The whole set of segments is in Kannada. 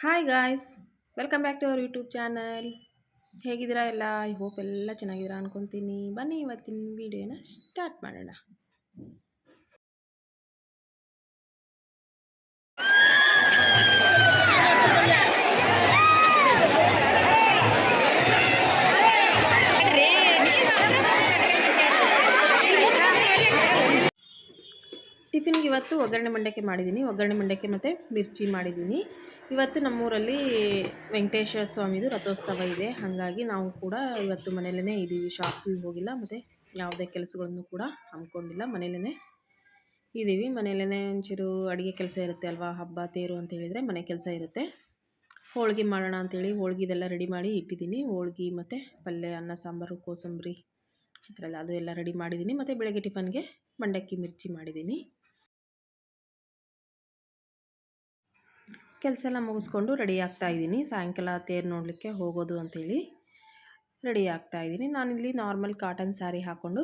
Hi guys welcome back to our YouTube channel ಹೇಗಿದ್ದೀರಾ ಎಲ್ಲ? ಐ ಹೋಪ್ ಎಲ್ಲ ಚೆನ್ನಾಗಿದ್ದೀರಾ ಅನ್ಕೊತೀನಿ. ಬನ್ನಿ ಇವತ್ತಿನ ವಿಡಿಯೋನ ಸ್ಟಾರ್ಟ್ ಮಾಡೋಣ. ಟಿಫಿನ್ಗೆ ಇವತ್ತು ಒಗ್ಗರಣೆ ಮಂಡಕ್ಕೆ ಮಾಡಿದ್ದೀನಿ. ಒಗ್ಗರಣೆ ಮಂಡಕ್ಕೆ ಮತ್ತು ಮಿರ್ಚಿ ಮಾಡಿದ್ದೀನಿ. ಇವತ್ತು ನಮ್ಮೂರಲ್ಲಿ ವೆಂಕಟೇಶ್ವರ ಸ್ವಾಮಿದು ರಥೋತ್ಸವ ಇದೆ. ಹಾಗಾಗಿ ನಾವು ಕೂಡ ಇವತ್ತು ಮನೆಯಲ್ಲೇ ಇದ್ದೀವಿ ಶಾಪಿಗೆ ಹೋಗಿಲ್ಲ, ಮತ್ತು ಯಾವುದೇ ಕೆಲಸಗಳನ್ನು ಕೂಡ ಹಮ್ಮಿಕೊಂಡಿಲ್ಲ. ಮನೆಯಲ್ಲೇ ಇದ್ದೀವಿ ಮನೆಯಲ್ಲೇ ಒಂಚೂರು ಅಡುಗೆ ಕೆಲಸ ಇರುತ್ತೆ ಅಲ್ವಾ? ಹಬ್ಬ, ತೇರು ಅಂತ ಹೇಳಿದರೆ ಮನೆ ಕೆಲಸ ಇರುತ್ತೆ. ಹೋಳಿಗೆ ಮಾಡೋಣ ಅಂತೇಳಿ ಹೋಳ್ಗಿದೆಲ್ಲ ರೆಡಿ ಮಾಡಿ ಇಟ್ಟಿದ್ದೀನಿ. ಹೋಳಿಗೆ ಮತ್ತು ಪಲ್ಯ, ಅನ್ನ, ಸಾಂಬಾರು, ಕೋಸಂಬರಿ ಈ ಥರ ಎಲ್ಲ ಅದು ಎಲ್ಲ ರೆಡಿ ಮಾಡಿದ್ದೀನಿ. ಮತ್ತು ಬೆಳಗ್ಗೆ ಟಿಫನ್ಗೆ ಮಂಡಕ್ಕಿ ಮಿರ್ಚಿ ಮಾಡಿದ್ದೀನಿ. ಕೆಲಸ ಎಲ್ಲ ಮುಗಿಸ್ಕೊಂಡು ರೆಡಿ ಆಗ್ತಾ ಇದ್ದೀನಿ. ಸಾಯಂಕಾಲ ತೇರು ನೋಡಲಿಕ್ಕೆ ಹೋಗೋದು ಅಂಥೇಳಿ ರೆಡಿ ಆಗ್ತಾ ಇದ್ದೀನಿ. ನಾನಿಲ್ಲಿ ನಾರ್ಮಲ್ ಕಾಟನ್ ಸ್ಯಾರಿ ಹಾಕ್ಕೊಂಡು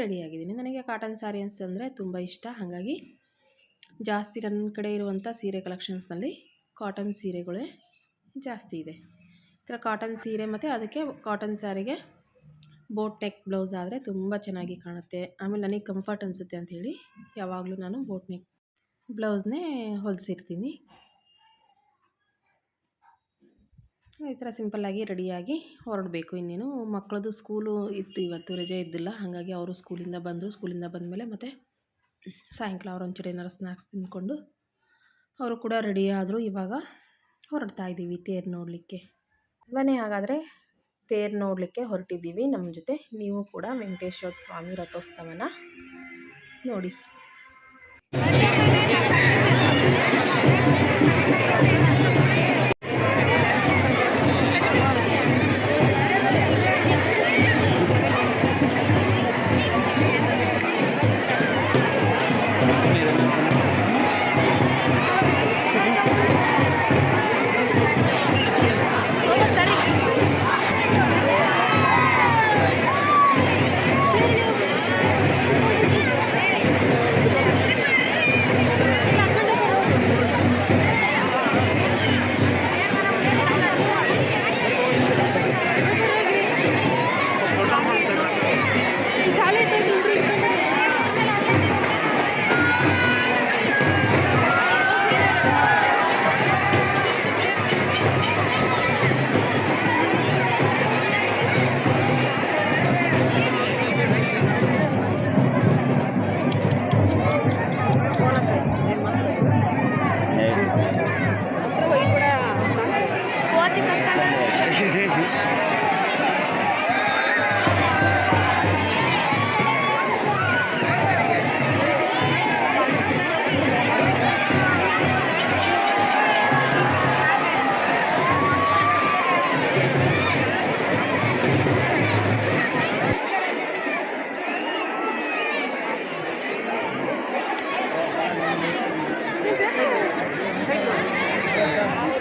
ರೆಡಿಯಾಗಿದ್ದೀನಿ ನನಗೆ ಕಾಟನ್ ಸ್ಯಾರಿ ಅನ್ಸಂದರೆ ತುಂಬ ಇಷ್ಟ. ಹಾಗಾಗಿ ಜಾಸ್ತಿ ನನ್ನ ಕಡೆ ಇರುವಂಥ ಸೀರೆ ಕಲೆಕ್ಷನ್ಸ್ನಲ್ಲಿ ಕಾಟನ್ ಸೀರೆಗಳೇ ಜಾಸ್ತಿ ಇದೆ. ಈ ಥರ ಕಾಟನ್ ಸೀರೆ ಮತ್ತು ಅದಕ್ಕೆ ಕಾಟನ್ ಸ್ಯಾರಿಗೆ ಬೋಟ್ ನೆಕ್ ಬ್ಲೌಸ್ ಆದರೆ ತುಂಬ ಚೆನ್ನಾಗಿ ಕಾಣುತ್ತೆ. ಆಮೇಲೆ ನನಗೆ ಕಂಫರ್ಟ್ ಅನಿಸುತ್ತೆ ಅಂಥೇಳಿ ಯಾವಾಗಲೂ ನಾನು ಬೋಟ್ ನೆಕ್ ಬ್ಲೌಸ್ನೇ ಹೊಲಿಸಿರ್ತೀನಿ. ಈ ಥರ ಸಿಂಪಲ್ಲಾಗಿ ರೆಡಿಯಾಗಿ ಹೊರಡಬೇಕು. ಇನ್ನೇನು ಮಕ್ಕಳದು ಸ್ಕೂಲು ಇತ್ತು ಇವತ್ತು, ರಜೆ ಇದ್ದಿಲ್ಲ. ಹಾಗಾಗಿ ಅವರು ಸ್ಕೂಲಿಂದ ಬಂದರು. ಸ್ಕೂಲಿಂದ ಬಂದಮೇಲೆ ಮತ್ತು ಸಾಯಂಕಾಲ ಅವರೊಂಚೂರು ಏನಾರು ಸ್ನ್ಯಾಕ್ಸ್ ತಿಂದ್ಕೊಂಡು ಅವರು ಕೂಡ ರೆಡಿ ಇವಾಗ ಹೊರಡ್ತಾ ಇದ್ದೀವಿ ತೇರು ನೋಡಲಿಕ್ಕೆ. ಮನೆ ಹಾಗಾದರೆ ತೇರು ನೋಡಲಿಕ್ಕೆ ಹೊರಟಿದ್ದೀವಿ. ನಮ್ಮ ಜೊತೆ ನೀವು ಕೂಡ ವೆಂಕಟೇಶ್ವರ ಸ್ವಾಮಿ ರಥೋತ್ಸವನ ನೋಡಿ.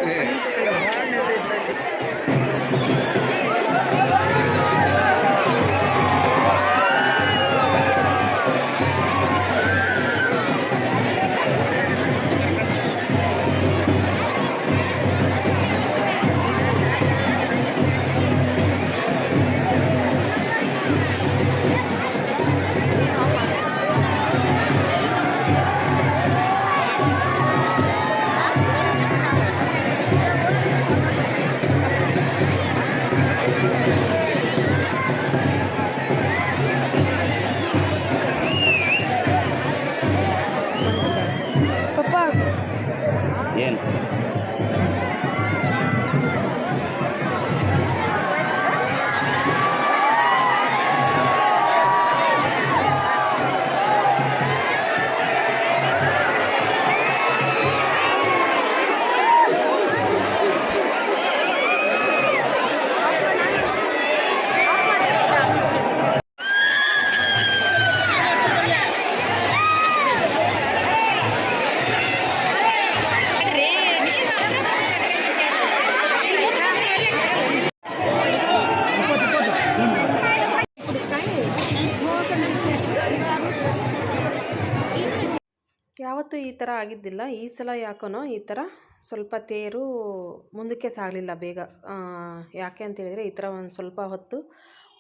yeah. ಯಾವತ್ತೂ ಈ ಥರ ಆಗಿದ್ದಿಲ್ಲ. ಈ ಸಲ ಯಾಕೋನೋ ಈ ಥರ ಸ್ವಲ್ಪ ತೇರು ಮುಂದಕ್ಕೆ ಸಾಗಲಿಲ್ಲ ಬೇಗ. ಯಾಕೆ ಅಂತೇಳಿದರೆ ಈ ಥರ ಒಂದು ಸ್ವಲ್ಪ ಹೊತ್ತು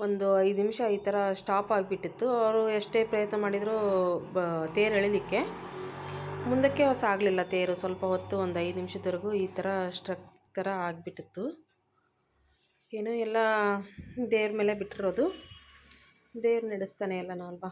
ಒಂದು ಐದು ನಿಮಿಷ ಈ ಥರ ಸ್ಟಾಪ್ ಆಗಿಬಿಟ್ಟಿತ್ತು. ಅವರು ಎಷ್ಟೇ ಪ್ರಯತ್ನ ಮಾಡಿದರೂ ಬ, ತೇರು ಎಳಿಲಿಕ್ಕೆ. ಮುಂದಕ್ಕೆ ಸಾಗಲಿಲ್ಲ ತೇರು ಸ್ವಲ್ಪ ಹೊತ್ತು ಒಂದು ಐದು ನಿಮಿಷದವರೆಗೂ ಈ ಥರ ಸ್ಟ್ರಕ್ ಥರ ಆಗಿಬಿಟ್ಟಿತ್ತು. ಏನೋ ಎಲ್ಲ ದೇವ್ರ ಮೇಲೆ ಬಿಟ್ಟಿರೋದು. ದೇವ್ರು ನಡೆಸ್ತಾನೆ ಎಲ್ಲನೂ ಅಲ್ವಾ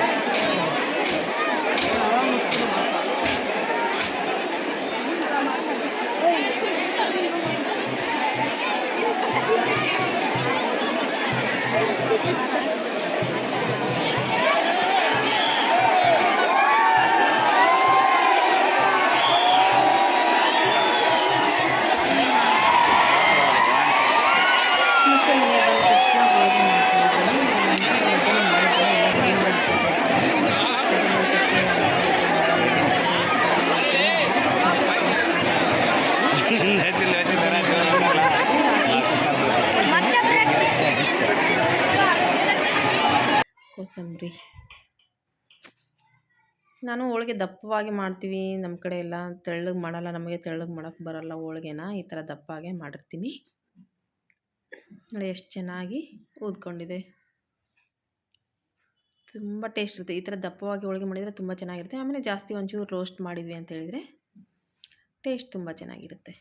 ನಾನು ಹೋಳಿಗೆ ದಪ್ಪವಾಗಿ ಮಾಡ್ತೀವಿ ನಮ್ಮ ಕಡೆ ಎಲ್ಲ ತೆಳ್ಳಗೆ ಮಾಡಲ್ಲ, ನಮಗೆ ತೆಳ್ಳಗೆ ಮಾಡೋಕ್ಕೆ ಬರೋಲ್ಲ ಹೋಳಿಗೆನ, ಈ ಥರ ದಪ್ಪಾಗೆ ಮಾಡಿರ್ತೀನಿ. ನೋಡಿ ಎಷ್ಟು ಚೆನ್ನಾಗಿ ಊದ್ಕೊಂಡಿದೆ ತುಂಬ ಟೇಸ್ಟ್ ಇರುತ್ತೆ. ಈ ಥರ ದಪ್ಪವಾಗಿ ಹೋಳಿಗೆ ಮಾಡಿದರೆ ತುಂಬ ಚೆನ್ನಾಗಿರುತ್ತೆ. ಆಮೇಲೆ ಜಾಸ್ತಿ ಒಂಚೂರು ರೋಸ್ಟ್ ಮಾಡಿದ್ವಿ ಅಂತ ಹೇಳಿದರೆ ಟೇಸ್ಟ್ ತುಂಬ ಚೆನ್ನಾಗಿರುತ್ತೆ.